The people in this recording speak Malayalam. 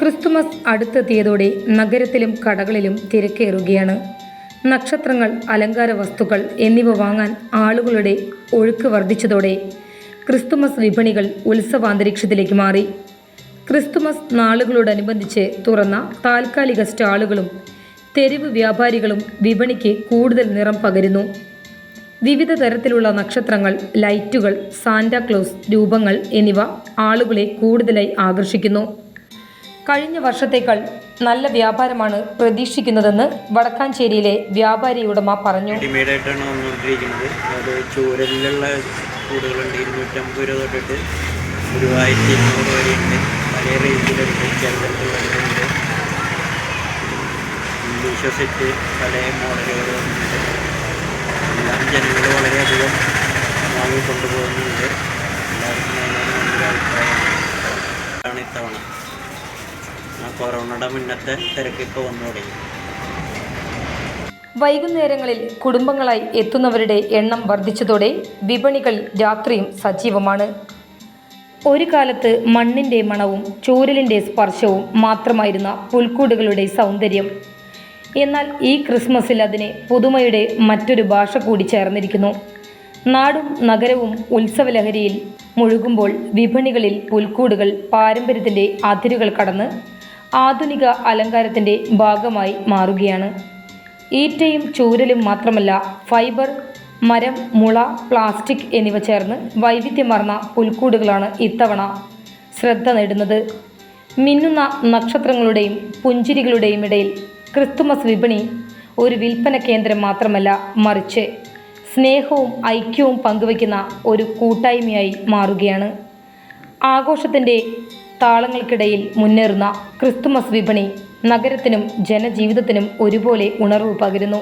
ക്രിസ്തുമസ് അടുത്തെത്തിയതോടെ നഗരത്തിലും കടകളിലും തിരക്കേറുകയാണ്. നക്ഷത്രങ്ങൾ അലങ്കാര വസ്തുക്കൾ എന്നിവ വാങ്ങാൻ ആളുകളുടെ ഒഴുക്ക് വർദ്ധിച്ചതോടെ ക്രിസ്തുമസ് വിപണികൾ ഉത്സവാന്തരീക്ഷത്തിലേക്ക് മാറി. ക്രിസ്തുമസ് നാളുകളോടനുബന്ധിച്ച് തുറന്ന താൽക്കാലിക സ്റ്റാളുകളും തെരുവ് വ്യാപാരികളും വിപണിക്ക് കൂടുതൽ നിറം പകരുന്നു. വിവിധ തരത്തിലുള്ള നക്ഷത്രങ്ങൾ ലൈറ്റുകൾ സാന്റാക്ലോസ് രൂപങ്ങൾ എന്നിവ ആളുകളെ കൂടുതലായി ആകർഷിക്കുന്നു. കഴിഞ്ഞ വർഷത്തേക്കാൾ നല്ല വ്യാപാരമാണ് പ്രതീക്ഷിക്കുന്നതെന്ന് വടക്കാഞ്ചേരിയിലെ വ്യാപാരി ഉടമ പറഞ്ഞു. അത് കൂടുകളുണ്ട്. പല മോഡലുകളുണ്ട് വളരെയധികം വാങ്ങി എല്ലാവർക്കും അഭിപ്രായമാണ്. ഇത്തവണ. ആ കൊറോണയുടെ മുന്നത്തെ വന്നു തുടങ്ങി. വൈകുന്നേരങ്ങളിൽ കുടുംബങ്ങളായി എത്തുന്നവരുടെ എണ്ണം വർദ്ധിച്ചതോടെ വിപണികൾ രാത്രിയും സജീവമാണ്. ഒരു കാലത്ത് മണ്ണിന്റെ മണവും ചൂരലിന്റെ സ്പർശവും മാത്രമായിരുന്ന പുൽക്കൂടുകളുടെ സൗന്ദര്യം. എന്നാൽ ഈ ക്രിസ്മസിൽ അതിന് പുതുമയുടെ മറ്റൊരു ഭാഷ കൂടി ചേർന്നിരിക്കുന്നു. നാടും നഗരവും ഉത്സവലഹരിയിൽ മുഴുകുമ്പോൾ വിപണികളിൽ പുൽക്കൂടുകൾ പാരമ്പര്യത്തിന്റെ അതിരുകൾ കടന്ന് ആധുനിക അലങ്കാരത്തിന്റെ ഭാഗമായി മാറുകയാണ്. ഈറ്റയും ചൂരലും മാത്രമല്ല ഫൈബർ മരം മുള പ്ലാസ്റ്റിക് എന്നിവ ചേർന്ന് വൈവിധ്യമാർന്ന പുൽക്കൂടുകളാണ് ഇത്തവണ ശ്രദ്ധ നേടുന്നത്. മിന്നുന്ന നക്ഷത്രങ്ങളുടെയും പുഞ്ചിരികളുടെയും ഇടയിൽ ക്രിസ്തുമസ് വിപണി ഒരു വിൽപ്പന കേന്ദ്രം മാത്രമല്ല മറിച്ച് സ്നേഹവും ഐക്യവും പങ്കുവയ്ക്കുന്ന ഒരു കൂട്ടായ്മയായി മാറുകയാണ്. ആഘോഷത്തിന്റെ താളങ്ങൾക്കിടയിൽ മുന്നേറുന്ന ക്രിസ്തുമസ് വിപണി നഗരത്തിനും ജനജീവിതത്തിനും ഒരുപോലെ ഉണർവ് പകരുന്നു.